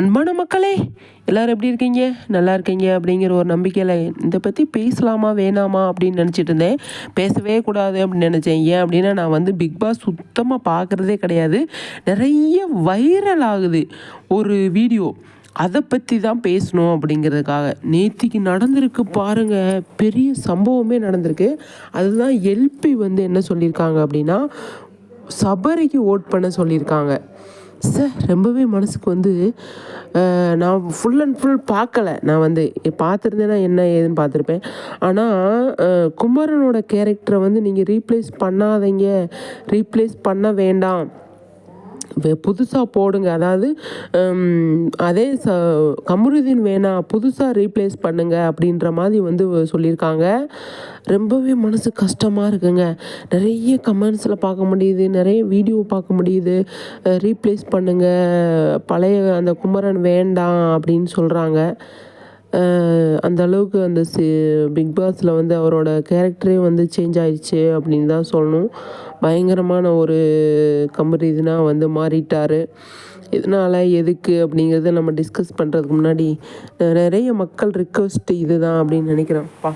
அன்பான மக்களே எல்லோரும் எப்படி இருக்கீங்க? நல்லா இருக்கீங்க அப்படிங்கிற ஒரு நம்பிக்கையில் இதை பற்றி பேசலாமா வேணாமா அப்படின்னு நினச்சிட்டு இருந்தேன். பேசவே கூடாது அப்படின்னு நினச்சேன். ஏன் அப்படின்னா நான் வந்து பிக் பாஸ் சுத்தமாக பார்க்குறதே கிடையாது. நிறைய வைரல் ஆகுது ஒரு வீடியோ. அதை பற்றி தான் பேசணும் அப்படிங்கிறதுக்காக. நேத்திக்கு நடந்திருக்கு பாருங்கள் பெரிய சம்பவமே நடந்திருக்கு. அதுதான் எல்பி வந்து என்ன சொல்லியிருக்காங்க அப்படின்னா சபரிக்கு ஓட் பண்ண சொல்லியிருக்காங்க. சார் ரொம்பவே மனசுக்கு வந்து நான் ஃபுல் அண்ட் ஃபுல் பார்க்கல. நான் வந்து பார்த்துருந்தேன்னா என்ன ஏதுன்னு பார்த்துருப்பேன். ஆனால் குமரனோட கேரக்டரை வந்து நீங்கள் ரீப்ளேஸ் பண்ணாதீங்க. ரீப்ளேஸ் பண்ண வேண்டாம். புதுசாக போடுங்க. அதாவது அதே ச கமருதீன் வேணாம் புதுசாக ரீப்ளேஸ் பண்ணுங்க அப்படின்ற மாதிரி வந்து சொல்லியிருக்காங்க. ரொம்பவே மனசு கஷ்டமாக இருக்குங்க. நிறைய கமெண்ட்ஸில் பார்க்க முடியுது. நிறைய வீடியோ பார்க்க முடியுது. ரீப்ளேஸ் பண்ணுங்கள் பழைய அந்த குமரன் வேண்டாம் அப்படின்னு சொல்கிறாங்க அந்த அளவுக்கு அந்த சி பிக் பாஸில் வந்து அவரோட கேரக்டரே வந்து சேஞ்ச் ஆயிடுச்சு அப்படின்னு தான் சொல்லணும். பயங்கரமான ஒரு கம்பரிதுனாக வந்து மாறிட்டார். இதனால் எதுக்கு அப்படிங்கிறத நம்ம டிஸ்கஸ் பண்ணுறதுக்கு முன்னாடி நிறைய மக்கள் ரிக்வஸ்ட் இது தான் அப்படின்னு நினைக்கிறேன்ப்பா.